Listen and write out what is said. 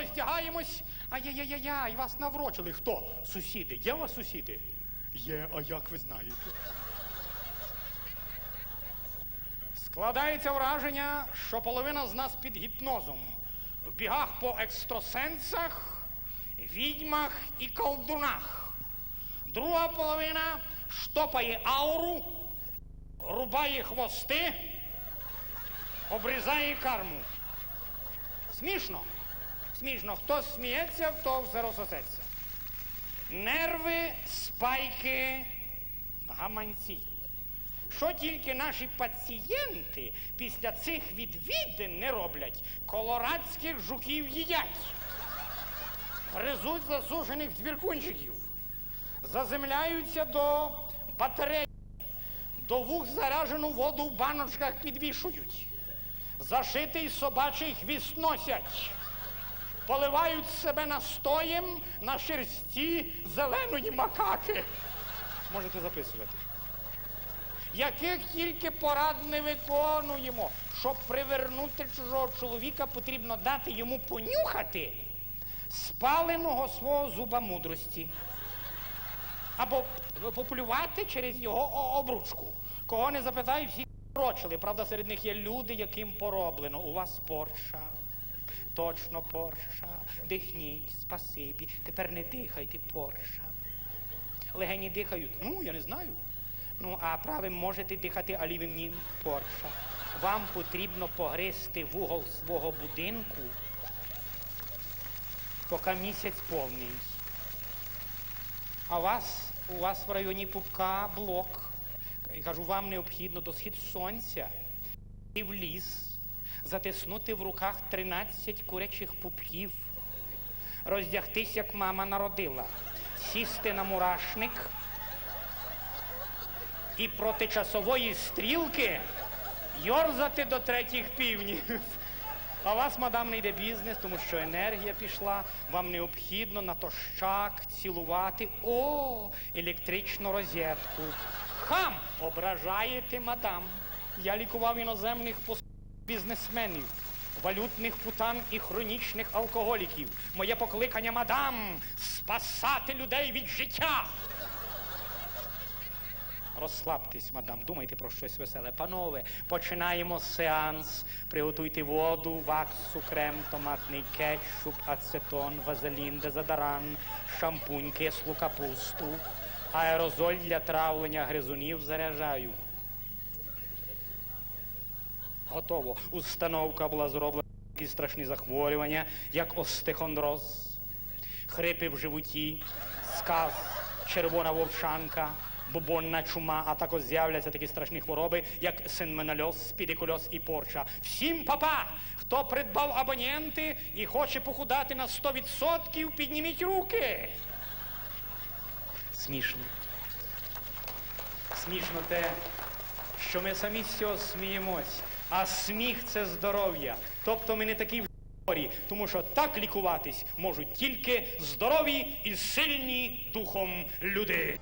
роздягаємось. Ай-яй-яй-яй, вас наврочили. Хто? Сусіди. Є у вас сусіди? Є, а як ви знаєте? Складається враження, що половина з нас під гіпнозом. В бігах по екстрасенсах, відьмах і колдунах. Друга половина штопає ауру, рубає хвости, обрізає карму. Смішно. Смішно. Хто сміється, то все розсосеться. Нерви, спайки, гаманці. Що тільки наші пацієнти після цих відвідин не роблять, колорадських жуків їдять, гризуть засушених цвіркунчиків, заземляються до батарей, до вух заражену воду в баночках підвішують, зашитий собачий хвіст носять, поливають себе настоєм на шерсті зеленої макаки. Можете записувати яких тільки порад не виконуємо. Щоб привернути чужого чоловіка, потрібно дати йому понюхати спаленого свого зуба мудрості. Або поплювати через його обручку. Кого не запитай, всі прочили. Правда, серед них є люди, яким пороблено. У вас порша. Точно порша. Дихніть, спасибі. Тепер не дихайте, порша. Легені дихають. Ну, я не знаю. Ну, а правим можете дихати, а лівим ні. Порша. Вам потрібно погризти вугол свого будинку, поки місяць повний. А у вас, у вас в районі пупка блок. Я кажу, вам необхідно до схід сонця і в ліс, затиснути в руках 13 курячих пупків, роздягтись, як мама народила, сісти на мурашник і проти часової стрілки йорзати до третіх півнів. А вас, мадам, не йде бізнес, тому що енергія пішла, вам необхідно натощак цілувати о, електричну розетку. Хам! Ображаєте, мадам. Я лікував іноземних пос... бізнесменів, валютних путан і хронічних алкоголіків. Моє покликання, мадам, спасати людей від життя. Розслабтесь, мадам, думайте про щось веселе. Панове, починаємо сеанс. Приготуйте воду, ваксу, крем, томатний кетчуп, ацетон, вазелін, дезодорант, шампунь, кислу капусту, аерозоль для травлення гризунів заряджаю. Готово. Установка була зроблена такі страшні захворювання, як остехондроз, хрипи в животі, сказ, червона вовшанка, бубонна чума, а також з'являться такі страшні хвороби, як синменальоз, спідикульоз і порча. Всім папа! Хто придбав абоненти і хоче похудати на 100%, підніміть руки. Смішно. Смішно те, що ми самі з сміємось, а сміх це здоров'я. Тобто ми не такі в горі, тому що так лікуватись можуть тільки здорові і сильні духом люди.